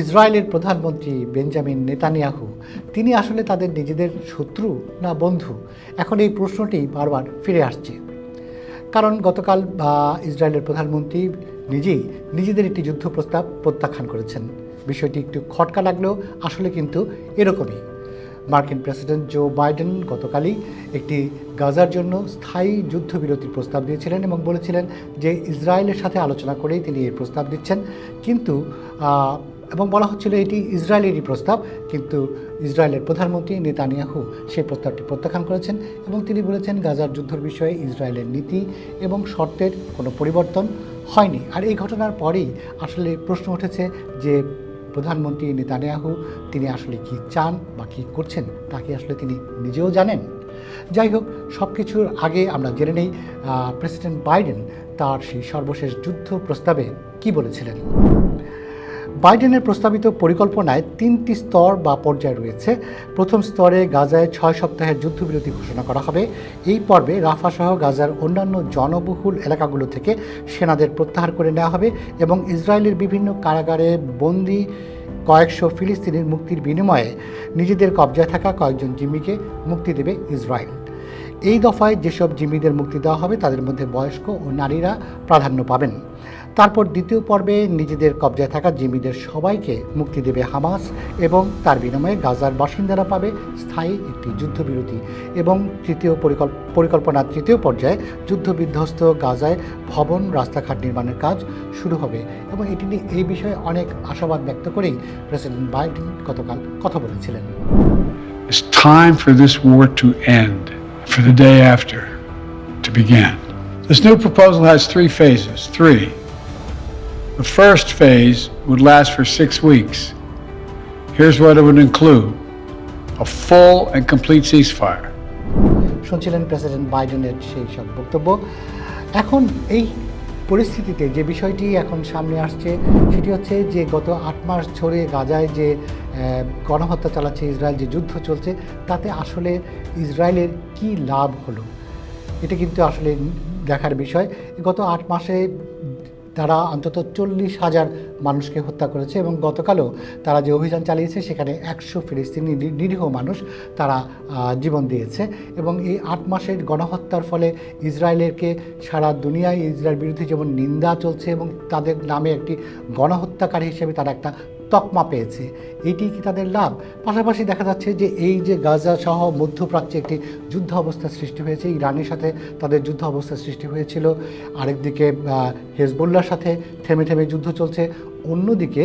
ইসরায়েলের প্রধানমন্ত্রী Benjamin Netanyahu, তিনি আসলে তাদের নিজেদের শত্রু না বন্ধু? এখন এই প্রশ্নটি বারবার ফিরে আসছে। কারণ গতকাল ইসরায়েলের প্রধানমন্ত্রী নিজেই নিজেদের একটি যুদ্ধ প্রস্তাব প্রত্যাখ্যান করেছেন। বিষয়টি একটু খটকা লাগলেও আসলে কিন্তু এরকমই। মার্কিন প্রেসিডেন্ট জো বাইডেন গতকালই একটি গাজার জন্য স্থায়ী যুদ্ধবিরতির প্রস্তাব দিয়েছিলেন এবং বলেছিলেন যে ইসরায়েলের সাথে আলোচনা করেই তিনি এই প্রস্তাব দিচ্ছেন। কিন্তু এবং বলা হচ্ছিল এটি ইসরায়েলেরই প্রস্তাব, কিন্তু ইসরায়েলের প্রধানমন্ত্রী নেতানিয়াহু সেই প্রস্তাবটি প্রত্যাখ্যান করেছেন এবং তিনি বলেছেন গাজার যুদ্ধের বিষয়ে ইসরায়েলের নীতি এবং শর্তের কোনো পরিবর্তন হয়নি। আর এই ঘটনার পরেই আসলে প্রশ্ন উঠেছে যে প্রধানমন্ত্রী নেতানিয়াহু তিনি আসলে কি চান বা কী করছেন, তা কি আসলে তিনি নিজেও জানেন? যাই হোক সব কিছুর আগে আমরা জেনে নেই প্রেসিডেন্ট বাইডেন তার সেই সর্বশেষ যুদ্ধ প্রস্তাবে কি বলেছিলেন। বাইডেনের প্রস্তাবিত পরিকল্পনায় তিনটি স্তর বা পর্যায় রয়েছে। প্রথম স্তরে গাজায় ছয় সপ্তাহের যুদ্ধবিরতি ঘোষণা করা হবে। এই পর্বে রাফাসহ গাজার অন্যান্য জনবহুল এলাকাগুলো থেকে সেনাদের প্রত্যাহার করে নেওয়া হবে এবং ইসরায়েলের বিভিন্ন কারাগারে বন্দি কয়েকশো ফিলিস্তিনির মুক্তির বিনিময়ে নিজেদের কবজায় থাকা কয়েকজন জিম্মিকে মুক্তি দেবে ইসরায়েল। এই দফায় যেসব জিম্মিদের মুক্তি দেওয়া হবে, তাদের মধ্যে বয়স্ক ও নারীরা প্রাধান্য পাবেন। তারপর দ্বিতীয় পর্বে নিজেদের কবজায় থাকা জিম্মিদের সবাইকে মুক্তি দেবে হামাস এবং তার বিনিময়ে গাজার বাসিন্দারা পাবে স্থায়ী একটি যুদ্ধবিরতি এবং তৃতীয় পরিকল্প, পরিকল্পনার তৃতীয় পর্যায়ে যুদ্ধবিধ্বস্ত গাজায় ভবন, রাস্তাঘাট নির্মাণের কাজ শুরু হবে এবং এটি নিয়ে এই বিষয়ে অনেক আশাবাদ ব্যক্ত করেই প্রেসিডেন্ট বাইডেন গতকাল কথা বলেছিলেন It's time for the day after to begin. This new proposal has three phases. Three. The first phase would last for six weeks. Here's what it would include a full and complete ceasefire. শুনছিলেন president বাইডেনের সেই সব বক্তব্য এখন এই পরিস্থিতিতে যে বিষয়টি এখন সামনে আসছে, সেটি হচ্ছে যে গত আট মাস ধরে গাজায় যে গণহত্যা চালাচ্ছে ইসরায়েল, যে যুদ্ধ চলছে, তাতে আসলে ইসরায়েলের কি লাভ হলো এটা কিন্তু আসলে দেখার বিষয় গত আট মাসে তারা অন্তত চল্লিশ হাজার মানুষকে হত্যা করেছে এবং গতকালও তারা যে অভিযান চালিয়েছে, সেখানে একশো ফিলিস্তিনি নিরীহ মানুষ তারা জীবন দিয়েছে এবং এই আট মাসের গণহত্যার ফলে ইসরায়েলেরকে সারা দুনিয়ায় ইসরায়েল বিরুদ্ধে যেমন নিন্দা চলছে এবং তাদের নামে একটি গণহত্যাকারী হিসেবে তারা একটা তকমা পেয়েছে। এটি কি তাদের লাভ? পাশাপাশি দেখা যাচ্ছে যে এই যে গাজা সহ মধ্যপ্রাচ্যে একটি যুদ্ধ অবস্থা সৃষ্টি হয়েছে। ইরানের সাথে তাদের যুদ্ধ অবস্থা সৃষ্টি হয়েছিল। আরেকদিকে হেজবুল্লার সাথে থেমে থেমে যুদ্ধ চলছে। অন্যদিকে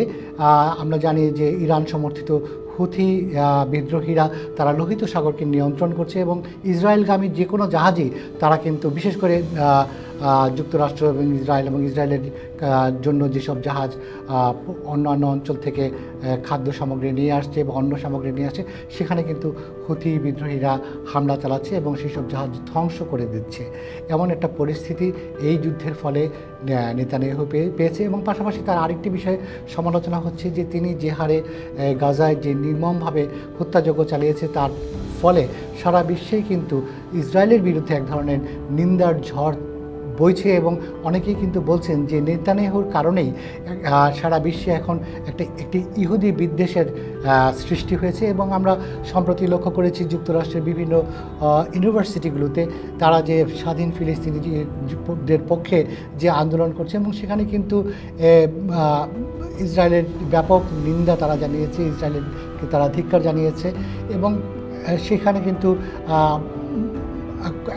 আমরা জানি যে ইরান সমর্থিত হুথি বিদ্রোহীরা তারা লোহিত সাগরকে নিয়ন্ত্রণ করছে এবং ইসরায়েলগামী যে কোনো জাহাজই তারা কিন্তু, বিশেষ করে যুক্তরাষ্ট্র এবং ইসরায়েল এবং ইসরায়েলের জন্য যেসব জাহাজ অন্যান্য অঞ্চল থেকে খাদ্য সামগ্রী নিয়ে আসছে এবং অন্য সামগ্রী নিয়ে আসছে, সেখানে কিন্তু হুথি বিদ্রোহীরা হামলা চালাচ্ছে এবং সেই সব জাহাজ ধ্বংস করে দিচ্ছে। এমন একটা পরিস্থিতি এই যুদ্ধের ফলে নেতানিয়াহু পেয়ে- পেয়েছে এবং পাশাপাশি তার আরেকটি বিষয়ে সমালোচনা হচ্ছে যে তিনি যে হারে গাজায় যে নির্মমভাবে হত্যাযজ্ঞ চালিয়েছে তার ফলে সারা বিশ্বেই কিন্তু ইসরায়েলের বিরুদ্ধে এক ধরনের নিন্দার ঝড় বইছে এবং অনেকেই কিন্তু বলছেন যে নেতানিয়াহুর কারণেই সারা বিশ্বে এখন একটা, একটি ইহুদি বিদ্বেষের সৃষ্টি হয়েছে এবং আমরা সম্প্রতি লক্ষ্য করেছি যুক্তরাষ্ট্রের বিভিন্ন ইউনিভার্সিটিগুলোতে তারা যে স্বাধীন ফিলিস্তিনিদের পক্ষে যে আন্দোলন করছে এবং সেখানে কিন্তু ইসরায়েলের ব্যাপক নিন্দা তারা জানিয়েছে, ইসরায়েলকে তারা ধিক্কার জানিয়েছে এবং সেখানে কিন্তু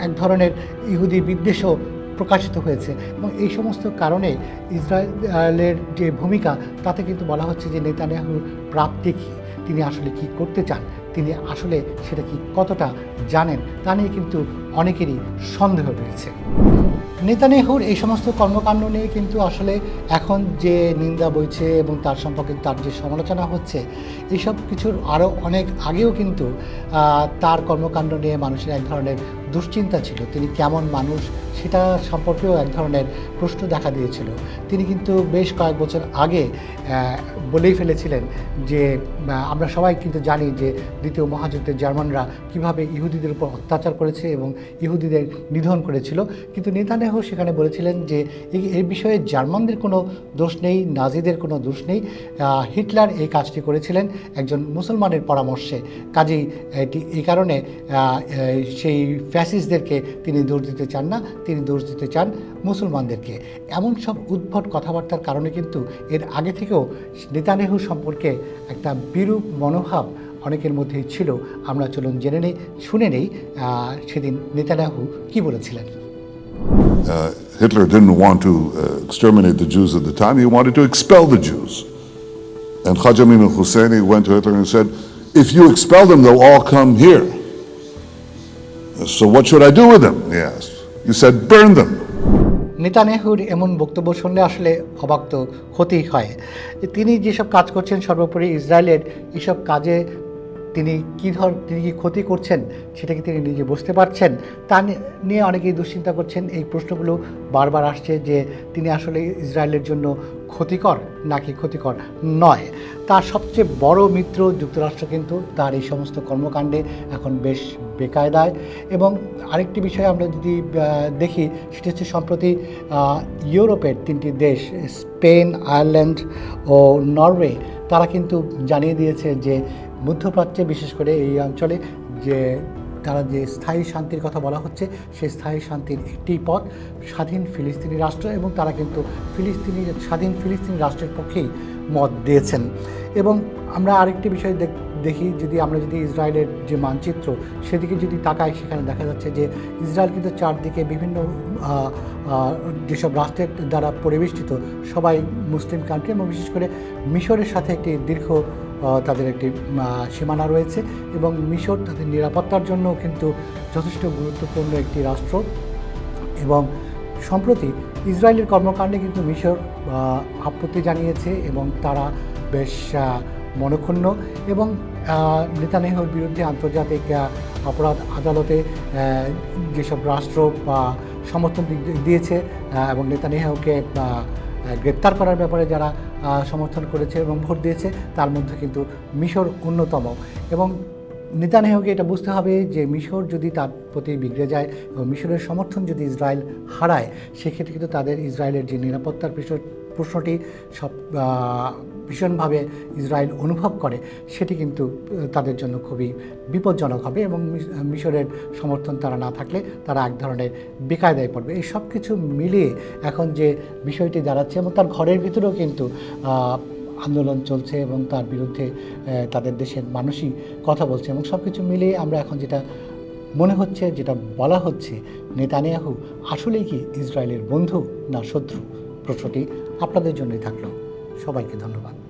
এক ধরনের ইহুদি বিদ্বেষও প্রকাশিত হয়েছে। এবং এই সমস্ত কারণে ইসরায়েলের যে ভূমিকা, তাতে কিন্তু বলা হচ্ছে যে নেতানিয়াহুর প্রাপ্তি কী? তিনি আসলে কি করতে চান? তিনি আসলে সেটা কি কতটা জানেন? তা নিয়ে কিন্তু অনেকেরই সন্দেহ রয়েছে। নেতানিয়াহুর এই সমস্ত কর্মকাণ্ড নিয়ে কিন্তু আসলে এখন যে নিন্দা বইছে এবং তার সম্পর্কে তার যে সমালোচনা হচ্ছে এইসব কিছুর আরও অনেক আগেও কিন্তু তার কর্মকাণ্ড নিয়ে মানুষের এক ধরনের দুশ্চিন্তা ছিল, তিনি কেমন মানুষ সেটা সম্পর্কেও এক ধরনের প্রশ্ন দেখা দিয়েছিল। তিনি কিন্তু বেশ কয়েক বছর আগে বলেই ফেলেছিলেন যে আমরা সবাই কিন্তু জানি যে দ্বিতীয় মহাযুদ্ধে জার্মানরা কীভাবে ইহুদিদের উপর অত্যাচার করেছে এবং ইহুদিদের নিধন করেছিল। কিন্তু নেতানেহ সেখানে বলেছিলেন যে, এই বিষয়ে জার্মানদের কোনো দোষ নেই, নাজিদের কোনো দোষ নেই। হিটলার এই কাজটি করেছিলেন একজন মুসলমানের পরামর্শে। কাজেই এটি, এই কারণে সেই ফ্যাসিস্টদেরকে তিনি দোষ দিতে চান না তিনি দোষ দিতে চান মুসলমানদেরকে এমন সব উদ্ভট কথাবার্তার কারণে কিন্তু এর আগে থেকেও নেতানেহু সম্পর্কে একটা বিরূপ মনোভাব অনেকের মধ্যেই ছিল আমরা চলুন জেনে নেই শুনে নেই সেদিন নেতানেহু কি বলেছিলেন Uh, Hitler didn't want to uh, exterminate the Jews at the time, he wanted to expel the Jews. And Haj al Husseini went to Hitler and said, If you expel them, they'll all come here. So what should I do with them? He asked. He said, Burn them. নেতানেহুর এমন বক্তব্য শুনলে আসলে অবাক তো হতেই হয় তিনি যেসব কাজ করছেন সর্বোপরি ইসরায়েলের এসব কাজে তিনি কী ধর, তিনি কি ক্ষতি করছেন সেটা কি তিনি নিজে বুঝতে পারছেন? তা নিয়ে অনেকেই দুশ্চিন্তা করছেন। এই প্রশ্নগুলো বারবার আসছে যে তিনি আসলে ইসরায়েলের জন্য ক্ষতিকর নাকি ক্ষতিকর নয়? তার সবচেয়ে বড় মিত্র যুক্তরাষ্ট্র কিন্তু তার এই সমস্ত কর্মকাণ্ডে এখন বেশ বেকায়দায়। এবং আরেকটি বিষয় আমরা যদি দেখি সেটি হচ্ছে সম্প্রতি ইউরোপের তিনটি দেশ, স্পেন, আয়ারল্যান্ড ও নরওয়ে, তারা কিন্তু জানিয়ে দিয়েছে যে মধ্যপ্রাচ্যে, বিশেষ করে এই অঞ্চলে যে তারা যে স্থায়ী শান্তির কথা বলা হচ্ছে, সেই স্থায়ী শান্তির একটি পথ স্বাধীন ফিলিস্তিনি রাষ্ট্র এবং তারা কিন্তু ফিলিস্তিনি, স্বাধীন ফিলিস্তিনি রাষ্ট্রের পক্ষেই মত দিয়েছেন। এবং আমরা আরেকটি বিষয় দেখ- যদি আমরা যদি ইসরায়েলের যে মানচিত্র, সেদিকে যদি তাকাই, সেখানে দেখা যাচ্ছে যে ইসরায়েল কিন্তু চারদিকে বিভিন্ন যেসব রাষ্ট্রের দ্বারা পরিবেষ্টিত সবাই মুসলিম কান্ট্রি এবং বিশেষ করে মিশরের সাথে একটি দীর্ঘ তাদের একটি সীমানা রয়েছে এবং মিশর তাদের নিরাপত্তার জন্য কিন্তু যথেষ্ট গুরুত্বপূর্ণ একটি রাষ্ট্র। এবং সম্প্রতি ইসরায়েলের কর্মকাণ্ডে কিন্তু মিশর আপত্তি জানিয়েছে এবং তারা বেশ মনক্ষুণ্ণ এবং নেতানেহর বিরুদ্ধে আন্তর্জাতিক অপরাধ আদালতে যেসব রাষ্ট্র বা সমর্থন দিয়েছে এবং নেতানেহুকে গ্রেপ্তার করার ব্যাপারে যারা সমর্থন করেছে এবং ভোট দিয়েছে, তার মধ্যে কিন্তু মিশর অন্যতম। এবং নেতানেহুকে এটা বুঝতে হবে যে মিশর যদি তার প্রতি বিগড়ে যায় এবং মিশরের সমর্থন যদি ইসরায়েল হারায়, সেক্ষেত্রে কিন্তু তাদের ইসরায়েলের যে নিরাপত্তার প্রশ্ন- প্রশ্নটি সব ভীষণভাবে ইসরায়েল অনুভব করে, সেটি কিন্তু তাদের জন্য খুবই বিপজ্জনক হবে এবং মিশরের সমর্থন তারা না থাকলে তারা এক ধরনের বেকায়দায় পড়বে। এই সব কিছু মিলিয়ে এখন যে বিষয়টি দাঁড়াচ্ছে এবং তার ঘরের ভিতরেও কিন্তু আন্দোলন চলছে এবং তার বিরুদ্ধে তাদের দেশের মানুষই কথা বলছে এবং সব কিছু মিলিয়ে আমরা এখন যেটা মনে হচ্ছে, যেটা বলা হচ্ছে, নেতানিয়াহু আসলেই কি ইসরায়েলের বন্ধু না শত্রু? প্রশ্নটি আপনাদের জন্যই থাকল। সবাইকে ধন্যবাদ।